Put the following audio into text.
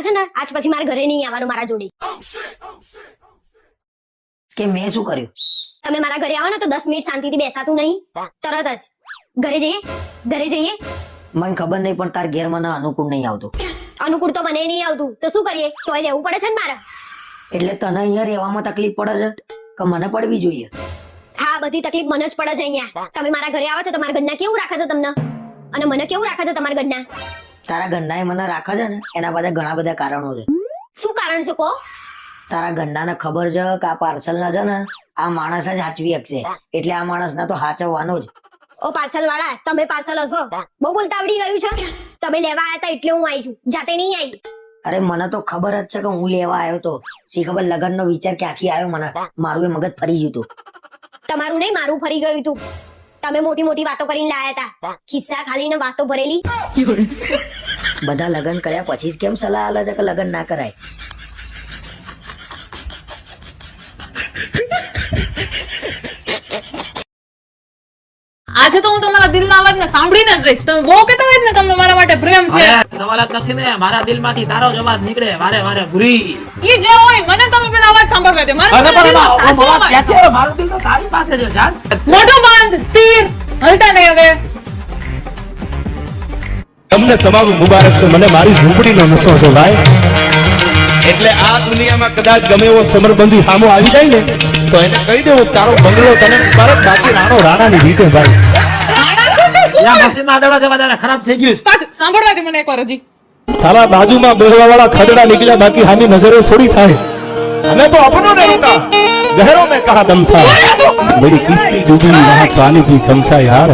તમારે છે ને આજ પછી મારા ઘરે નહીં આવવાનું મારા જોડે. કે મેં શું કર્યું? તમે મારા ઘરે આવો ને તો દસ મિનિટ શાંતિથી બેસાતું નહીં. તરત જ. ઘરે જઈએ ઘરે જઈએ. મને ખબર નહીં પણ તાર ઘેર મને અનુકૂળ નહીં આવતું. અનુકૂળ તો મને નહીં આવતું. તો શું કરીએ? તોય રહેવું પડે છે ને મારે? એટલે તને અહીંયા રહેવામાં તકલીફ પડે છે? કે મને પડવી જોઈએ? હા બધી તકલીફ મને જ પડે છે અહીંયા. તમે મારા ઘરે આવો છો તમારા ઘરના કેવું રાખે છે તમને? અને મને કેવું રાખે છે તમારા ઘરના? તારા ગંડાએ મને રાખે છે ને એના બધા ઘણા બધા કારણો છે. શું કારણ છે કો તારા ગંડાને ખબર છે કે આ પાર્સલ ના છે ને આ માણસ જ હાચવી શકશે એટલે આ માણસ ના તો હાચવવાનો જ. ઓ પાર્સલ વાળા તમે પાર્સલ હશો. બહુ બોલતા આવડી ગયું છે. તમે લેવા આવ્યા હતા એટલે હું આવી છું. જાતે નહીં આવી અરે મને તો ખબર જ છે કે હું લેવા આવ્યો તો. સી ખબર લગન નો વિચાર ક્યાંથી આવ્યો મને? મારું એ મગજ ફરી ગયું હતું. તમારું નહીં મારું ફરી ગયું તું તમે મોટી મોટી વાતો કરીને લાયા હતા ખિસ્સા ખાલી ને વાતો ભરેલી. બધા લગ્ન કર્યા પછી જ કેમ સલાહ આલે છે કે લગ્ન ના કરાય? આજે તો હું તમારા દિલના અવાજને સાંભળીને જ રહીશ. તમે બહુ કહેતા હોય ને તમને મારા માટે પ્રેમ છે. સવાલ જ નથી ને. મારા દિલમાંથી તારો જ અવાજ નીકળે. વારે વારે ભૂરી. ઈ જે હોય મને તમે પેલા અવાજ સાંભળવા દે. મારા દિલનો સાચો અવાજ? મારું દિલ તો તારી પાસે છે જાન. મોટો બંધ સ્થિર. હલતા નહીં હવે. તમને તમારું મુબારક છે મને મારી ઝૂંપડીનો નશો છે ભાઈ. એટલે આ દુનિયામાં કદાચ ગમે એવો સમરબંધી સામો આવી જાય ને તો એને કહી દેવું તારો બંગલો તને મુબારક બાકી રાણો રાણાની રીતે ભાઈ. ખરાબ નીકળ્યા બાકી હામી નજરે થોડી થાય. અમે તો અપનો ને મેં કહા દમ થા મેરી કિસ્તી ડૂબી પાણી ભી કમ થા યાર.